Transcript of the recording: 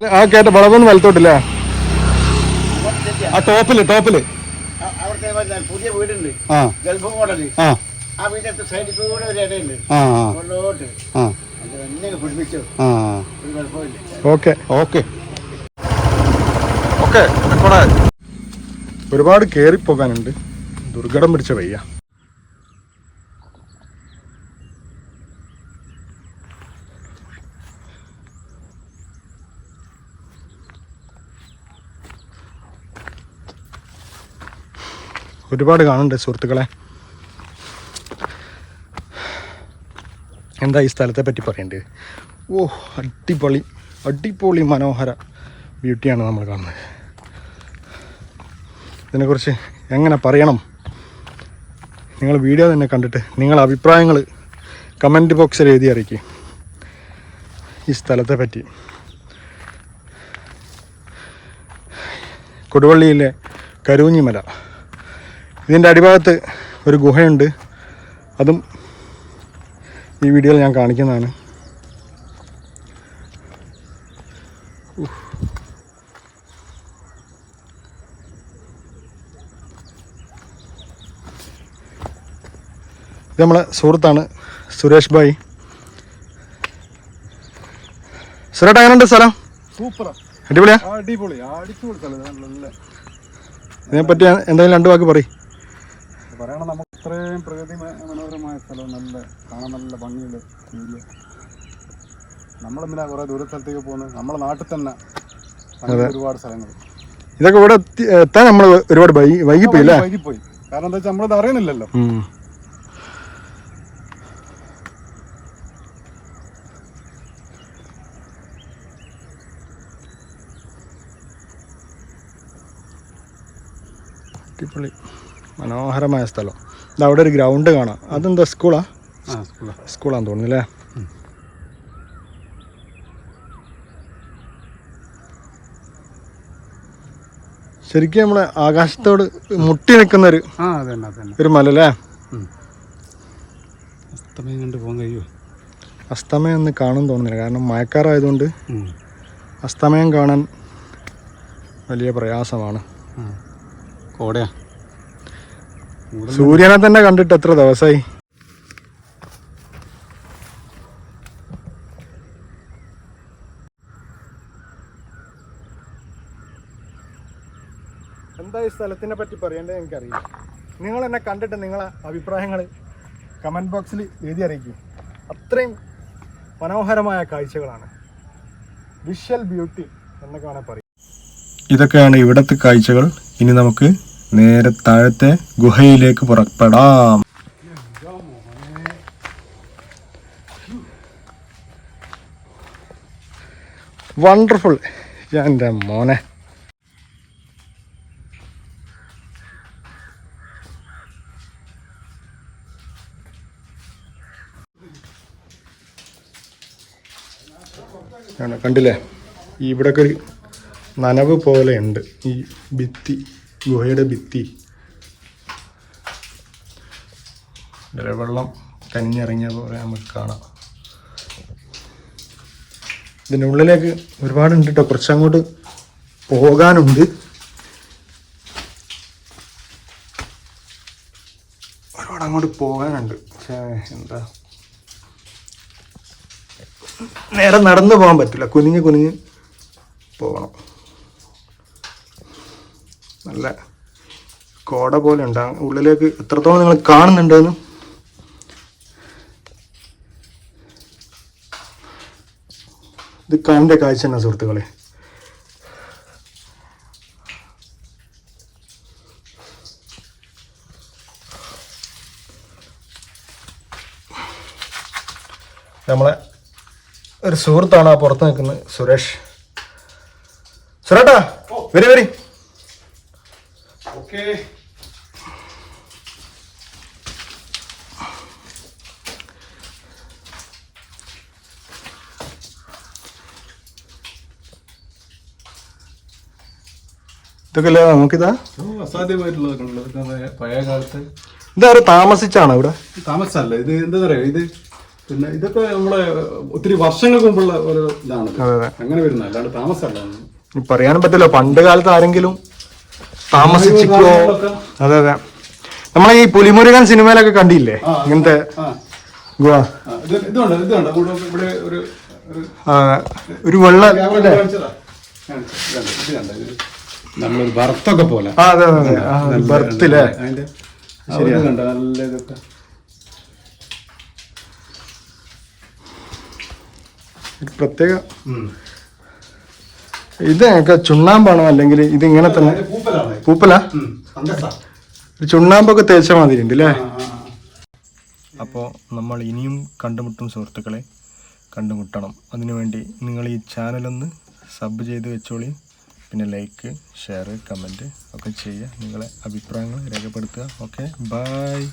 ആ കേട്ട വളവൊന്നും വലത്തോട്ടില്ല? ആ ടോപ്പിൽ ടോപ്പിൽ. അവർക്ക് പുതിയ വീടുണ്ട്. ആ. ഗൾഫ് മോഡൽ ആ. വീടിന്റെ സൈഡിൽ കൂടെ ഒരു ഇടയുണ്ട്. പിടിപ്പിച്ചു. ഒരു കുഴപ്പമില്ല. ഓക്കെ. ഓക്കെ. ഓക്കെ ഇവിടെ ഒരുപാട് കയറിപ്പോകാനുണ്ട് ദുർഘടം പിടിച്ച വയ്യ. ഒരുപാട് കാണുന്നുണ്ട് സുഹൃത്തുക്കളെ. എന്താ ഈ സ്ഥലത്തെ പറ്റി പറയേണ്ടത് ഓ അടിപൊളി അടിപൊളി മനോഹര ബ്യൂട്ടിയാണ് നമ്മൾ കാണുന്നത്. ഇതിനെക്കുറിച്ച് എങ്ങനെ പറയണം? നിങ്ങൾ വീഡിയോ തന്നെ കണ്ടിട്ട് നിങ്ങളുടെ അഭിപ്രായങ്ങൾ കമന്റ് ബോക്സിൽ എഴുതി അറിയിക്കും. ഈ സ്ഥലത്തെ പറ്റി. കൊടുവള്ളിയിലെ കരൂഞ്ഞിമല. ഇതിന്റെ അടിഭാഗത്ത് ഒരു ഗുഹയുണ്ട്. അതും ഈ വീഡിയോയിൽ ഞാൻ കാണിക്കുന്നതാണ്. ഇത് നമ്മളെ സുഹൃത്താണ് സുരേഷ് ഭായി. സുരേട്ട എങ്ങനെയുണ്ട് സ്ഥലം? അടിപൊളിയാ? അടിപൊളി. അടിപൊളി സ്ഥലം. ഇതിനെപ്പറ്റി എന്തെങ്കിലും രണ്ടു വാക്ക് പറയും. പറയണം നമുക്ക് ഇത്രയും പ്രകൃതി മനോഹരമായ സ്ഥലം നല്ല കാണാൻ നല്ല ഭംഗിയുള്ള ഏരിയ നമ്മളെന്തിനാ കുറേ ദൂര സ്ഥലത്തേക്ക് പോകുന്നത്? നമ്മുടെ നാട്ടിൽ തന്നെ ഒരുപാട് സ്ഥലങ്ങൾ. ഇതൊക്കെ ഇവിടെ എത്താൻ നമ്മൾ ഒരുപാട് വൈകി വൈകിപ്പോയി അല്ലേ? വൈകിപ്പോയി. കാരണം എന്താ വെച്ചാൽ നമ്മളത് അറിയണില്ലല്ലോ. ഉം. അടിപൊളി. മനോഹരമായ സ്ഥലം. ഇത് അവിടെ ഒരു ഗ്രൗണ്ട് കാണാം. അതെന്താ സ്കൂളാ? സ്കൂളാന്ന് തോന്നുന്നു അല്ലേ ശരിക്കും നമ്മളെ ആകാശത്തോട് മുട്ടി നിൽക്കുന്ന ഒരു ഒരു മല അല്ലേ അസ്തമയം കണ്ട് പോകാൻ കഴിയുമോ അസ്തമയം ഒന്ന് കാണും തോന്നുന്നില്ല. കാരണം മഴക്കാറായതുകൊണ്ട് അസ്തമയം കാണാൻ വലിയ പ്രയാസമാണ്. കോടയാ? സൂര്യനെ തന്നെ കണ്ടിട്ട് എത്ര ദിവസമായി എന്താ ഈ സ്ഥലത്തിനെ പറ്റി പറയേണ്ടത് എനിക്കറിയില്ല. നിങ്ങൾ എന്നെ കണ്ടിട്ട് നിങ്ങളെ അഭിപ്രായങ്ങൾ കമന്റ് ബോക്സിൽ എഴുതി അറിയിക്കും. അത്രയും മനോഹരമായ കാഴ്ചകളാണ്. വിഷ്വൽ ബ്യൂട്ടി എന്നൊക്കെ വേണേൽ പറയും. ഇതൊക്കെയാണ് ഇവിടുത്തെ കാഴ്ചകൾ. ഇനി നമുക്ക് നേരെ താഴത്തെ ഗുഹയിലേക്ക് പുറപ്പെടാം. വണ്ടർഫുൾ എന്റെ മോനെ. കണ്ടില്ലേ? ഇവിടെയൊക്കെ ഒരു നനവ് പോലെ ഉണ്ട്. ഈ ഭിത്തി. ഗുഹയുടെ ഭിത്തി. വെള്ളം കഞ്ഞിറങ്ങിയ പോലെ നമുക്ക് കാണാം. ഇതിന്റെ ഉള്ളിലേക്ക് ഒരുപാടുണ്ട് കേട്ടോ കുറച്ചങ്ങോട്ട് പോകാനുണ്ട്. ഒരുപാട് അങ്ങോട്ട് പോകാനുണ്ട്. പക്ഷേ എന്താ? നേരെ നടന്നു പോകാൻ പറ്റില്ല. കുനിഞ്ഞ് കുനിഞ്ഞ് പോകണം. നല്ല കോട പോലെ ഉണ്ടാകും ഉള്ളിലേക്ക് എത്രത്തോളം നിങ്ങൾ കാണുന്നുണ്ടെന്ന്. ഇത് കണ്ട കാഴ്ച തന്നെ സുഹൃത്തുക്കളെ. നമ്മളെ ഒരു സുഹൃത്താണ് ആ പുറത്ത് നിൽക്കുന്നത് സുരേഷ്. സുരേട്ടാ വരി വരി. ഓക്കേ ഇതൊക്കെ അല്ലേ നമുക്കിതാ അസാധ്യമായിട്ടുള്ള പഴയ കാലത്ത് ഇതാരും താമസിച്ചാണ് ഇവിടെ? താമസിച്ചല്ല ഇത് എന്താ പറയാ ഇത് പിന്നെ ഇതൊക്കെ നമ്മളെ ഒത്തിരി വർഷങ്ങൾക്ക് മുമ്പുള്ള ഒരു ഇതാണ് അങ്ങനെ വരുന്ന അല്ലാണ്ട് താമസമല്ല പറയാനും പറ്റില്ല. പണ്ട് കാലത്ത് ആരെങ്കിലും താമസിച്ചിക്കോ അതെ അതെ. നമ്മളെ ഈ പുലിമുരുകൻ സിനിമയിലൊക്കെ കണ്ടില്ലേ? ഇങ്ങനത്തെ ഒരു വെള്ള നമ്മളൊരു ബർത്തൊക്കെ പോലെ. അതെ അതെ അതെ. ബർത്തില്ലേ പ്രത്യേക. ഇത് ഞങ്ങൾക്ക് ചുണ്ണാമ്പാണോ അല്ലെങ്കിൽ ഇത് ഇങ്ങനെ തന്നെ പൂപ്പലാ. ഒരു ചുണ്ണാമ്പൊക്കെ തേച്ച മാതിരി ഉണ്ട് അല്ലേ. അപ്പോൾ നമ്മൾ ഇനിയും കണ്ടുമുട്ടും സുഹൃത്തുക്കളെ കണ്ടുമുട്ടണം. അതിനുവേണ്ടി നിങ്ങൾ ഈ ചാനലൊന്ന് സബ് ചെയ്ത് വെച്ചോളി. പിന്നെ ലൈക്ക് ഷെയർ കമന്റ് ഒക്കെ ചെയ്യുക. നിങ്ങളെ അഭിപ്രായങ്ങൾ രേഖപ്പെടുത്തുക. Okay bye